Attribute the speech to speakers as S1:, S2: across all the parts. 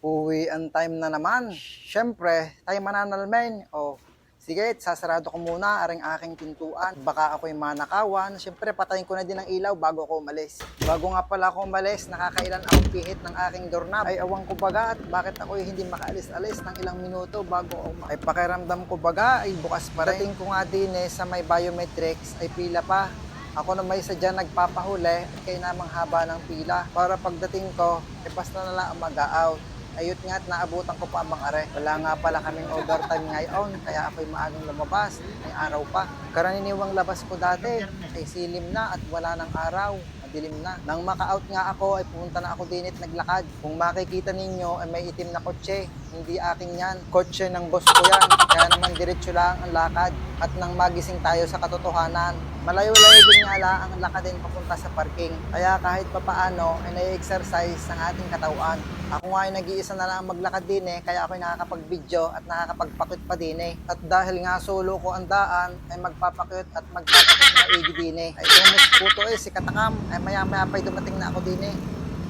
S1: Uwi ang time na naman. Siyempre, tayo mananalmen. O, sige, sasarado ko muna aring aking pintuan. Baka ako'y manakawan. Siyempre, patayin ko na din ang ilaw bago ako umalis. Bago nga pala ako umalis, nakakailan akong pihit ng aking doorknob. Ay awang ko baga at bakit ako'y hindi makaalis-alis ng ilang minuto bago ako Ay pakiramdam ko baga ay bukas pa rin. Dating ko nga din eh, sa may biometrics ay pila pa. Ako na may sadya nagpapahuli at kaya namang haba ng pila para pagdating ko, eh basta na lang ang mag-out. Ayot nga at naabutan ko pa ang mga are. Wala nga pala kaming overtime ngayon, kaya ako'y maagang lumabas. May araw pa. Karaniwang labas ko dati, ay silim na at wala ng araw. Madilim na. Nang maka-out nga ako, ay pumunta na ako din at naglakad. Kung makikita ninyo, ay may itim na kotse. Hindi akin yan. Kotse ng boss ko yan. Kaya naman diretso lang ang lakad. At nang magising tayo sa katotohanan, malayo-layo din nga lang ang lakad din papunta sa parking. Kaya kahit papaano, ay nai-exercise ang ating katawan. Ako nga ay nag-iisa na lang maglakad din eh, kaya ako'y nakakapag-video at nakakapagpakit pa din eh. At dahil nga solo ko ang daan, ay magpapakit at magpapakit na igi din eh. Ay tumus puto eh, si Katakam, ay maya-maya pa'y dumating na ako din eh.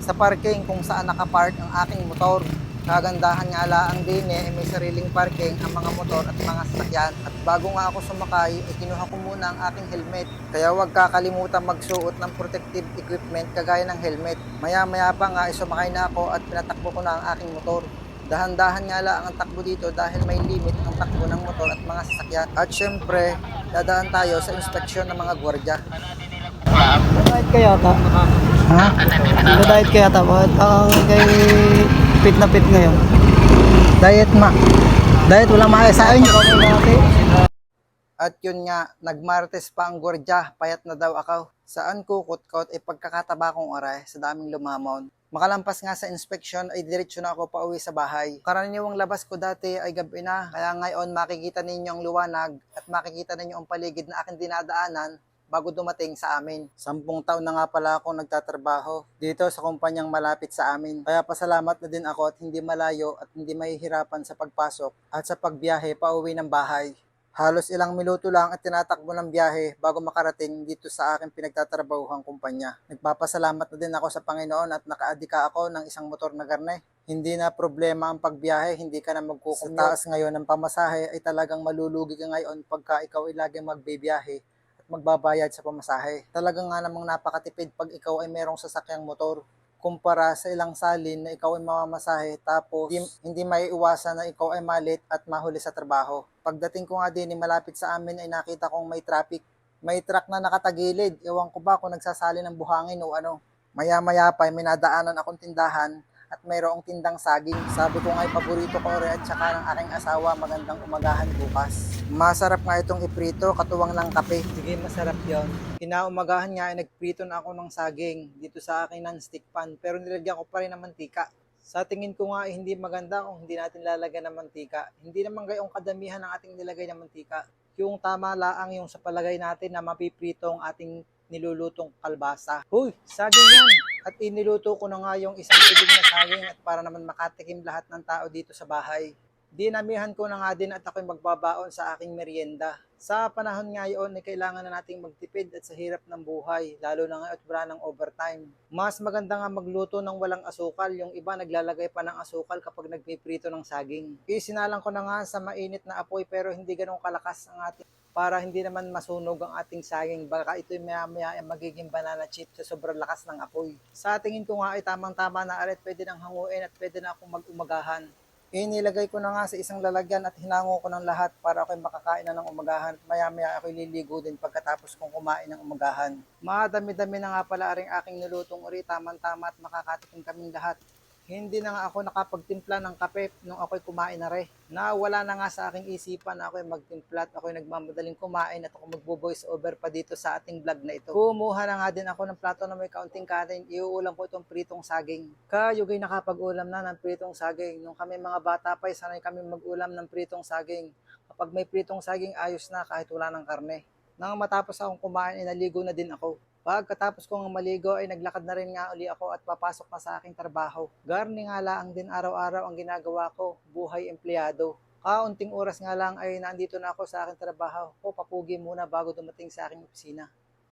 S1: Sa parking kung saan nakapark ang aking motor. Kagandahan nga laang din eh, ay may sariling parking ang mga motor at mga sasakyan. At bago nga ako sumakay, ay kinuha ko muna ang aking helmet. Kaya huwag kakalimutan magsuot ng protective equipment kagaya ng helmet. Maya-maya pa nga ay sumakay na ako at pinatakbo ko na ang aking motor. Dahan-dahan nga lang ang takbo dito dahil may limit ang takbo ng motor at mga sasakyan. At syempre, dadaan tayo sa inspeksyon ng mga gwardiya.
S2: Diet kaya ta?
S1: Ha?
S2: Diet kaya ta? Bakit ang kay fit na fit ngayon?
S1: Diet ma. Diet walang makasain. At yun nga, nagmartes pa ang gordya, payat na daw ako. Saan kukot-kot ay pagkakataba kong oras sa daming lumamon. Makalampas nga sa inspeksyon ay diretso na ako pauwi sa bahay. Karaniwang labas ko dati ay gabi na, kaya ngayon makikita ninyo ang liwanag at makikita ninyo ang paligid na aking dinadaanan bago dumating sa amin. Sampung taon na nga pala ako nagtatrabaho dito sa kumpanyang malapit sa amin. Kaya pasalamat na din ako at hindi malayo at hindi mahihirapan sa pagpasok at sa pagbiyahe pauwi ng bahay. Halos ilang minuto lang at tinatakbo ng biyahe bago makarating dito sa aking pinagtatrabahuhang kumpanya. Nagpapasalamat na din ako sa Panginoon at nakaadika ako ng isang motor na garne. Hindi na problema ang pagbiyahe, hindi ka na magkukumute. Sa taas ngayon ng pamasahe ay talagang malulugi ka ngayon pagka ikaw ay laging magbibiyahe magbabayad sa pamasahe. Talagang nga namang napakatipid pag ikaw ay merong sasakyang motor kumpara sa ilang salin na ikaw ay mamamasahe tapos hindi, hindi may iwasan na ikaw ay malit at mahuli sa trabaho. Pagdating ko nga din malapit sa amin ay nakita kong may traffic. May truck na nakatagilid. Ewan ko ba kung nagsasali ng buhangin o ano. Maya-maya pa ay may nadaanan akong tindahan at mayroong tindang saging. Sabi ko nga ay paborito ko rin at saka ng aking asawa magandang umagahan bukas. Masarap nga itong iprito, katuwang ng kape. Sige, masarap yon. Kinaumagahan nga ay nagprito na ako ng saging dito sa aking non-stick pan pero nilagyan ko pa rin ng mantika. Sa tingin ko nga ay hindi maganda kung hindi natin lalagyan ng mantika. Hindi naman gayong kadamihan ng ating nilagay ng mantika. Yung tama laang yung sa palagay natin na mapiprito ang ating nilulutong kalbasa. Huy, saging yan! At iniluto ko na nga yung isang tubig na saging at para naman makatikim lahat ng tao dito sa bahay. Dinamihan ko na nga din at ako'y magbabaon sa aking merienda. Sa panahon ngayon ay kailangan na nating magtipid at sa hirap ng buhay, lalo na ngayon at wala ng overtime. Mas maganda nga magluto ng walang asukal, yung iba naglalagay pa ng asukal kapag nagpiprito ng saging. Isinalang ko na nga sa mainit na apoy pero hindi ganun kalakas ang ating para hindi naman masunog ang ating saging. Baka ito'y maya-maya ay magiging banana chip sa sobrang lakas ng apoy. Sa tingin ko nga ay tamang-tama na arit pwede nang hanguin at pwede na akong mag-umagahan. Inilagay ko na nga sa isang lalagyan at hinango ko ng lahat para ako'y makakain na ng umagahan. Maya-maya ako'y liligo din pagkatapos kong kumain ng umagahan. Madami-dami na nga pala rin aking nilutong uri, tamang-tama at makakatikim kaming lahat. Hindi na nga ako nakapagtimpla ng kape nung ako'y kumain na re. Nawala na nga sa aking isipan na ako'y magtimpla at ako'y nagmamadaling kumain at ako magbo-voice over pa dito sa ating vlog na ito. Kumuha na nga din ako ng plato na may kaunting kanin. Iuulam ko itong pritong saging. Kayugay nakapag-ulam na ng pritong saging. Nung kami mga bata pa, sanay kami mag-ulam ng pritong saging. Kapag may pritong saging, ayos na kahit wala ng karne. Nang matapos akong kumain, inaligo na din ako. Pagkatapos kong maligo ay naglakad na rin nga uli ako at papasok na sa aking trabaho. Garni nga lang din araw-araw ang ginagawa ko, buhay empleyado. Kaunting oras nga lang ay nandito na ako sa aking trabaho. O papugi muna bago dumating sa aking opisina.